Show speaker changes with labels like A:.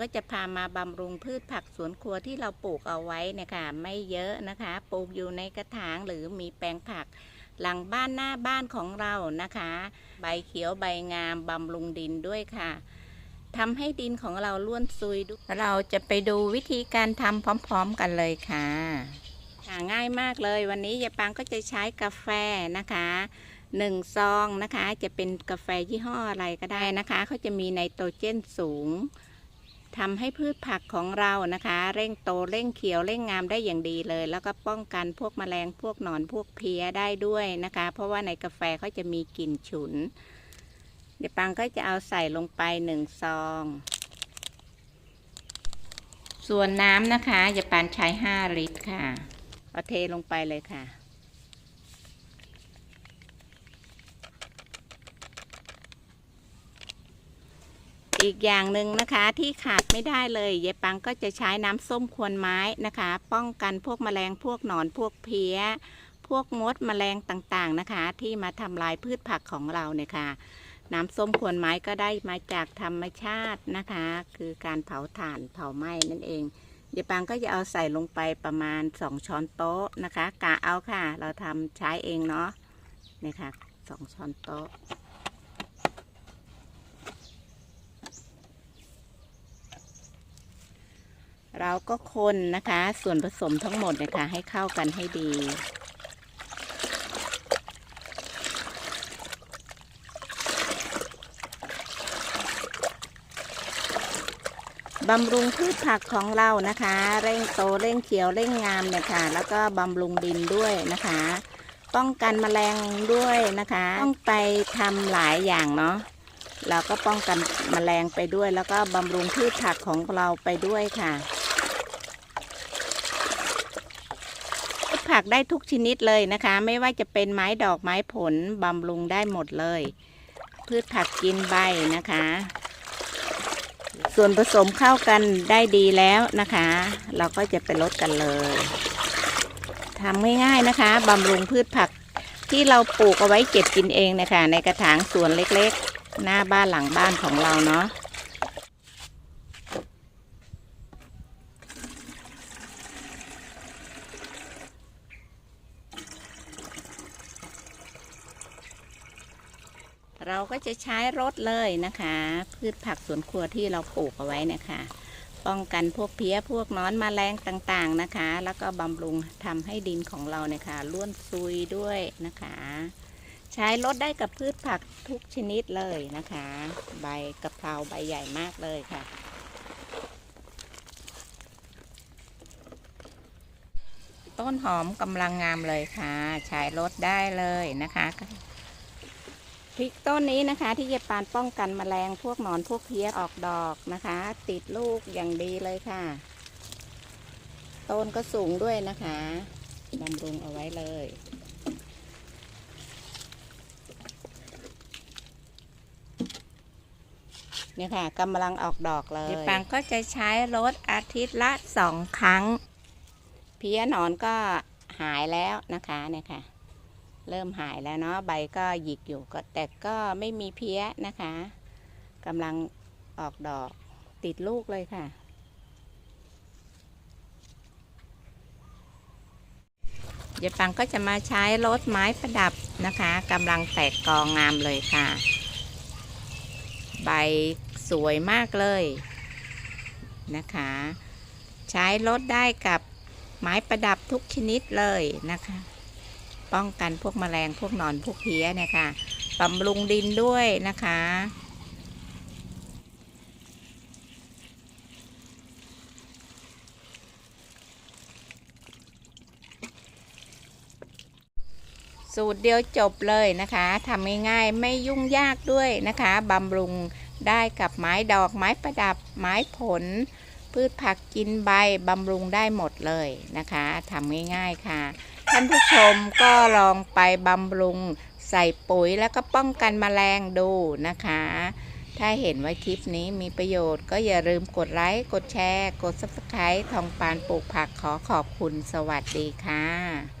A: ก็จะพามาบำรุงพืชผักสวนครัวที่เราปลูกเอาไว้นะคะไม่เยอะนะคะ ปลูกอยู่ในกระถางหรือมีแปลงผัก หลังบ้านหน้าบ้านของเรานะคะ ใบเขียวใบงามบำรุงดินด้วยค่ะทำให้ดินของเราล้วนซุยด้วยเราจะไปดูวิธีการทำพร้อมๆกันเลยค่ะค่ะง่ายมากเลยวันนี้ยายปางก็จะใช้กาแฟนะคะหนึ่งซองนะคะจะเป็นกาแฟยี่ห้ออะไรก็ได้นะคะเขาจะมีไนโตรเจนสูง ทำให้พืชผักของเรานะคะ เร่งโตเร่งเขียวเร่งงามได้อย่างดีเลย แล้วก็ป้องกันพวกแมลงพวกหนอนพวกเพลี้ยได้ด้วยนะคะ เพราะว่าในกาแฟเขาจะมีกลิ่นฉุน เดี๋ยวปังก็จะเอาใส่ลงไปหนึ่งซอง ส่วนน้ำนะคะอย่าปานใช้ 5 ลิตรค่ะเอาเทลงไปเลยค่ะ อีกอย่างหนึ่งนะคะที่ขาดไม่ได้เลยยายปังก็จะใช้น้ำส้มควนไม้นะคะ ป้องกันพวกแมลงพวกหนอนพวกเพี้ย พวกมดแมลงต่างๆนะคะ ที่มาทำลายพืชผักของเราเนี่ยค่ะ น้ำส้มควนไม้ก็ได้มาจากธรรมชาตินะคะ คือการเผาถ่านเผาไหม้นั่นเองยายปังก็จะเอาใส่ลงไปประมาณ 2 ช้อนโต๊ะนะคะกะเอาค่ะ เราทำใช้เองเนาะนี่ค่ะสองช้อนโต๊ะ เราก็คนนะคะ ส่วนผสมทั้งหมดเนยคะให้เข้ากันให้ดี บำรุงพืชผักของเรานะคะ เร่งโตเร่งเขียวเร่งงามเนี่ยค่ะแล้วก็บำรุงดินด้วยนะคะ ป้องกันแมลงด้วยนะคะ ต้องไปทำหลายอย่างเนาะเราก็ป้องกันแมลงไปด้วย แล้วก็บำรุงพืชผักของเราไปด้วยค่ะพืช ผักได้ทุกชนิดเลยนะคะ ไม่ว่าจะเป็นไม้ดอกไม้ผลบำรุงได้หมดเลย พืชผักกินใบนะคะ ส่วนผสมเข้ากันได้ดีแล้วนะคะ เราก็จะไปลดกันเลยทำง่ายๆนะคะบำรุงพืชผักที่เราปลูกเอาไว้เก็บกินเองนะคะ ในกระถางสวนเล็กๆ หน้าบ้านหลังบ้านของเราเนาะ เราก็จะใช้รถเลยนะคะ พืชผักสวนครัวที่เราปลูกเอาไว้นะคะ ป้องกันพวกเพี้ยพวกน้อนมแมลงต่างๆนะคะ แล้วก็บำรุงทำให้ดินของเราเนี่ยค่ะล้วนซุยด้วยนะคะ ใช้รถได้กับพืชผักทุกชนิดเลยนะคะ ใบกะเพราใบใหญ่มากเลยค่ะต้นหอมกำลังงามเลยค่ะ ใช้รถได้เลยนะคะ พริกต้นนี้นะคะ ที่จะปานป้องกันแมลงพวกหนอนพวกเพี้ยออกดอกนะคะ ติดลูกอย่างดีเลยค่ะ ต้นก็สูงด้วยนะคะบำรุงเอาไว้เลยเนี่ยค่ะกำลังออกดอกเลยปังก็จะใช้รถอาทิตย์ละสองครั้ง เพี้ยหนอนก็หายแล้วนะคะเนี่ยค่ะ เริ่มหายแล้วเนาะใบก็หยิกอยู่ก็แต่ก็ไม่มีเพี้ยนะคะกำลังออกดอกติดลูกเลยค่ะ เดี๋ยวปังก็จะมาใช้รถไม้ประดับนะคะกำลังแตกกองงามเลยค่ะ ใบสวยมากเลยนะคะ ใช้รถได้กับไม้ประดับทุกชนิดเลยนะคะ ป้องกันพวกแมลงพวกหนอนพวกเพี้ยเนี่ยค่ะบำรุงดินด้วยนะคะ สูตรเดียวจบเลยนะคะทำง่ายๆไม่ยุ่งยากด้วยนะคะบำรุงได้กับไม้ดอกไม้ประดับไม้ผล พืชผักกินใบบำรุงได้หมดเลยนะคะทำง่ายๆค่ะ ท่านผู้ชมก็ลองไปบำรุงใส่ปุ๋ยแล้วก็ป้องกันแมลงดูนะคะ ถ้าเห็นว่าคลิปนี้มีประโยชน์ก็อย่าลืมกดไลค์ กดแชร์ กด subscribe ทองปานปลูกผักขอขอบคุณสวัสดีค่ะ